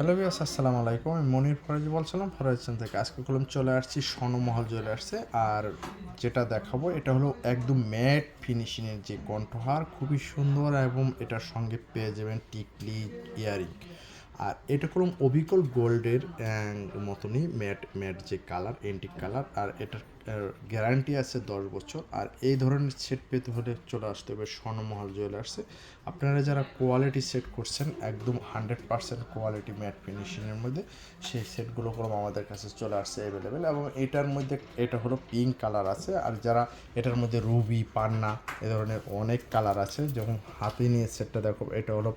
Hello বিয়াস আসসালামু আলাইকুম। আমি মনির ফরাজি বলছিলাম ফরাজান থেকে। আজকে কলম চলে আসছি স্বর্ণমহল আসছে। আর যেটা দেখাবো, এটা হলো একদম ম্যাট ফিনিশিংয়ের যে কণ্ঠহার, খুবই সুন্দর এবং এটার সঙ্গে পেয়ে যাবেন টিকলি ইয়ারিং। আর এটা কোনো অবিকল গোল্ডের মতনই ম্যাট ম্যাট যে কালার, এন্টিক কালার, আর এটার গ্যারান্টি আছে দশ বছর। আর এই ধরনের সেট পেতে হলে চলে আসতে হবে স্বর্ণমহল জুয়েলার্সে আপনারা যারা কোয়ালিটি সেট করছেন, একদম হান্ড্রেড পার্সেন্ট কোয়ালিটি ম্যাট ফিনিশিংয়ের মধ্যে সেই সেটগুলো কোনো আমাদের কাছে চলে আসছে অ্যাভেলেবেল এবং এটার মধ্যে, এটা হলো পিঙ্ক কালার আছে। আর যারা এটার মধ্যে রুবি পান্না এ ধরনের অনেক কালার আছে যেমন হাতে নিয়ে সেটটা দেখো, এটা হলো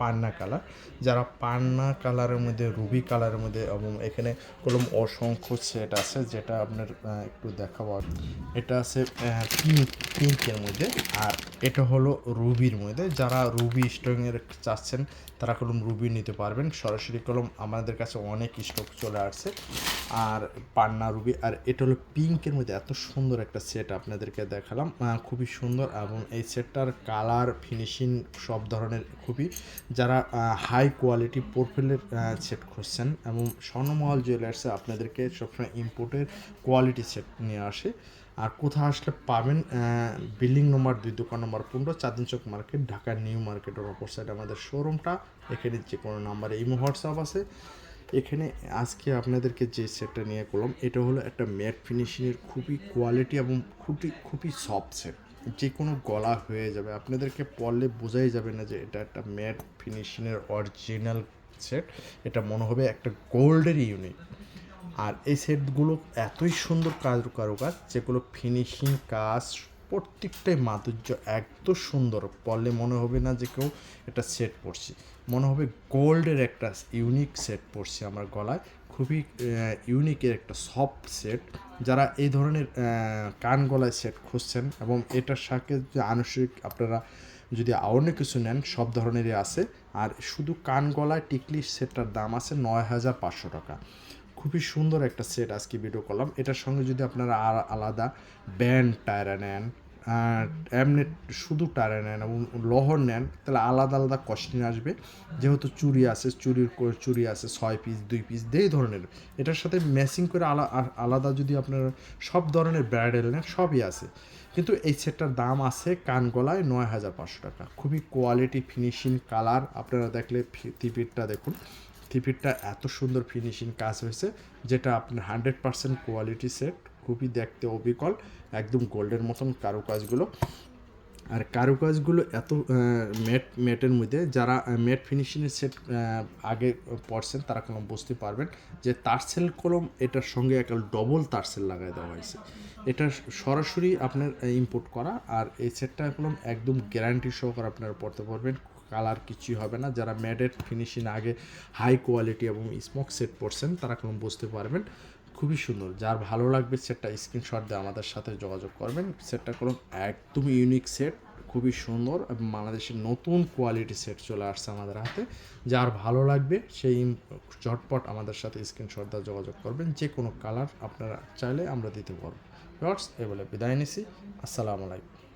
পান্না কালার যারা পান্না কালারের মধ্যে রুবি কালারের মধ্যে এবং এখানে কলম অসংখ্য সেট আছে, যেটা আপনার একটু দেখাবো। এটা আছে পিঙ্ক পিঙ্কের মধ্যে। আর এটা হলো রুবির মধ্যে। যারা রুবি স্ট্রংয়ের চাচ্ছেন, তারা কলম রুবি নিতে পারবেন। সরাসরি কলম আমাদের কাছে অনেক স্টক চলে আসছে। আর পান্না রুবি, আর এটা হলো পিঙ্কের মধ্যে। এত সুন্দর একটা সেট আপনাদেরকে দেখালাম। খুবই সুন্দর এবং এই সেটটার কালার ফিনিশিং সব ধরনের খুবই। যারা হাই কোয়ালিটি প্রোফাইলের সেট খুঁজছেন এবং স্বর্ণমহল জুয়েলার্সে আপনাদেরকে সবসময় ইম্পোর্টের কোয়ালিটি সেট নিয়ে আসে। আর কোথায় আসলে পাবেন বিল্ডিং নম্বর দুই দোকান নম্বর পনেরো, চাঁদিন চক মার্কেট ঢাকা নিউ মার্কেটের অপর সাইড আমাদের শোরুমটা এখানে যে কোনো নাম্বারে ইমো হোয়াটসঅ্যাপ আছে। এখানে আজকে আপনাদেরকে যে সেটটা নিয়ে করলাম, এটা হলো একটা ম্যাট ফিনিশিংয়ের খুবই কোয়ালিটি এবং খুবই খুবই সফট সেট যে কোনো গলা হয়ে যাবে। আপনাদেরকে পড়লে বোঝাই যাবে না যে এটা একটা ম্যাট ফিনিশিংয়ের অরিজিনাল সেট এটা মনে হবে একটা গোল্ডের ইউনিট আর এই সেটগুলো এতই সুন্দর কাজ কারুকাজ যেগুলো ফিনিশিং কাজ, প্রত্যেকটাই মাধুর্য, এত সুন্দর। পড়লে মনে হবে না যে কেউ একটা সেট পরছি। মনে হবে গোল্ডের একটা ইউনিক সেট পরছি আমার গলায়। খুবই ইউনিকের একটা সফট সেট যারা এই ধরনের কান গলায় সেট খুঁজছেন এবং এটার সাথে যে আনুষঙ্গিক আপনারা যদি অন্য কিছু নেন, সব ধরনেরই আছে। আর শুধু কান গলায় টিকলি সেটটার দাম আছে নয় হাজার পাঁচশো টাকা। খুবই সুন্দর একটা সেট আজকে ভিডিও করলাম। এটার সঙ্গে যদি আপনারা আলাদা ব্যান্ড টায়ারা নেন এমনি শুধু টায়ারা নেন এবং লহর নেন, তাহলে আলাদা আলাদা কস্টিং আসবে। যেহেতু চুরি আছে, চুরির চুরি আছে, ছয় পিস দুই পিস এই ধরনের। এটার সাথে ম্যাচিং করে আলা- আলাদা যদি আপনারা সব ধরনের ব্রাইডাল নেন, সবই আছে। কিন্তু এই সেটটার দাম আছে কান গলায় নয় হাজার পাঁচশো টাকা। খুবই কোয়ালিটি ফিনিশিং কালার আপনারা দেখলে টিপিটটা দেখুন। টিপিটটা এত সুন্দর ফিনিশিং কাজ হয়েছে, যেটা আপনার হান্ড্রেড পার্সেন্ট কোয়ালিটি সেট খুবই দেখতে অবিকল, একদম গোল্ডের মতন কারুকাজগুলো। আর কারুকাজগুলো এত ম্যাট ম্যাটের মধ্যে, যারা ম্যাট ফিনিশিংয়ের সেট আগে পড়ছেন তারা কোনো বুঝতে পারবেন যে তারসেল কলম, এটার সঙ্গে একটা ডবল তারসেল লাগাই দেওয়া হয়েছে। এটা সরাসরি আপনার ইম্পোর্ট করা, আর এই সেটটা কলম একদম গ্যারান্টি সহকারে আপনারা পড়তে পারবেন কালার কিছুই হবে না। যারা ম্যাডেড ফিনিশিং আগে হাই কোয়ালিটি এবং স্মোক সেট পড়ছেন তারা কোনো বুঝতে পারবেন। খুবই সুন্দর। যার ভালো লাগবে সেটটা স্ক্রিনশট দিয়ে আমাদের সাথে যোগাযোগ করবেন। সেটটা কোনো একদম ইউনিক সেট খুবই সুন্দর এবং বাংলাদেশের নতুন কোয়ালিটি সেট চলে আসছে আমাদের হাতে। যার ভালো লাগবে সেই ঝটপট আমাদের সাথে স্ক্রিনশট দিয়ে যোগাযোগ করবেন। যে কোনো কালার আপনারা চাইলে আমরা দিতে পারব। এই বলে বিদায় নিছি। আসসালামু আলাইকুম।